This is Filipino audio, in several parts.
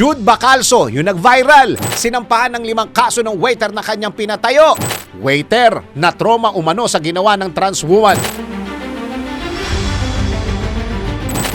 Jude Bacalso, yung nag-viral. Sinampahan ng limang kaso ng waiter na kanyang pinatayo. Waiter na trauma umano sa ginawa ng trans woman.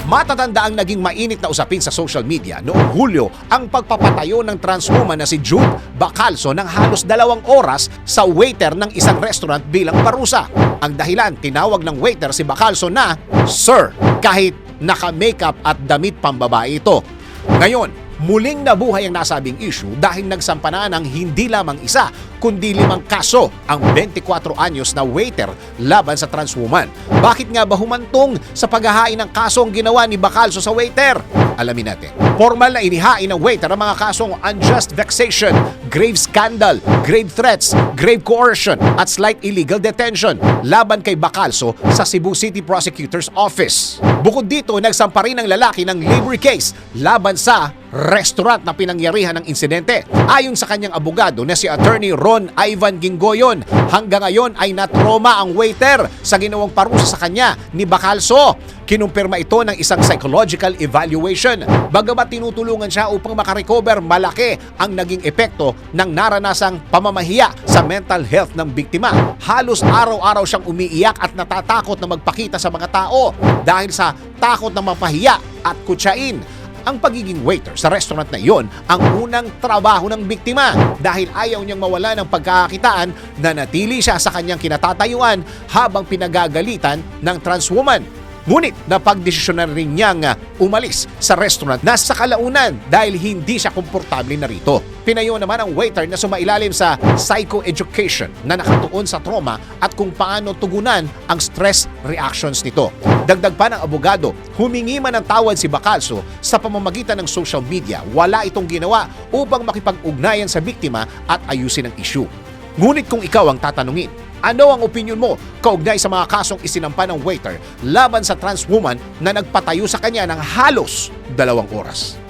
Matatanda ang naging mainit na usapin sa social media noong Hulyo ang pagpapatayo ng trans woman na si Jude Bacalso ng halos dalawang oras sa waiter ng isang restaurant bilang parusa. Ang dahilan, tinawag ng waiter si Bacalso na Sir kahit naka-makeup at damit pambabae ito. Ngayon, muling nabuhay ang nasabing issue dahil nagsampa na ng hindi lamang isa kundi limang kaso ang 24 anyos na waiter laban sa trans woman. Bakit nga ba humantong sa paghahain ng kaso ang ginawa ni Bacalso sa waiter? Alamin natin. Formal na inihain ng waiter ang mga kasong unjust vexation, grave scandal, grave threats, grave coercion at slight illegal detention laban kay Bacalso sa Cebu City Prosecutor's Office. Bukod dito, nagsampa rin ng lalaki ng libre case laban sa restaurant na pinangyarihan ng insidente. Ayon sa kanyang abogado na si Attorney Ron Ivan Gingoyon, hanggang ngayon ay natroma ang waiter sa ginawang parusa sa kanya ni Bacalso. Kinumpirma ito ng isang psychological evaluation. Bagamat tinutulungan siya upang makarecover, malaki ang naging epekto ng naranasang pamamahiya sa mental health ng biktima. Halos araw-araw siyang umiiyak at natatakot na magpakita sa mga tao dahil sa takot na mapahiya at kutsain ang pagiging waiter sa restaurant na iyon ang unang trabaho ng biktima dahil ayaw niyang mawala ng pagkakakitaan na natili siya sa kanyang kinatatayuan habang pinagagalitan ng trans woman. Ngunit napagdesisyonan rin niyang uh, umalis sa restaurant na sa kalaunan dahil hindi siya komportable na rito. Pinayo naman ang waiter na sumailalim sa psychoeducation na nakatuon sa trauma at kung paano tugunan ang stress reactions nito. Dagdag pa ng abogado, humingi man ng tawad si Bacalso sa pamamagitan ng social media. Wala itong ginawa upang makipag-ugnayan sa biktima at ayusin ang issue. Ngunit kung ikaw ang tatanungin, ano ang opinion mo kaugnay sa mga kasong isinampa ng waiter laban sa trans woman na nagpatayo sa kanya ng halos dalawang oras?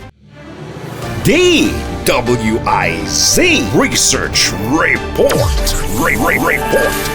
DWIZ Research Report. Re- Re- Report.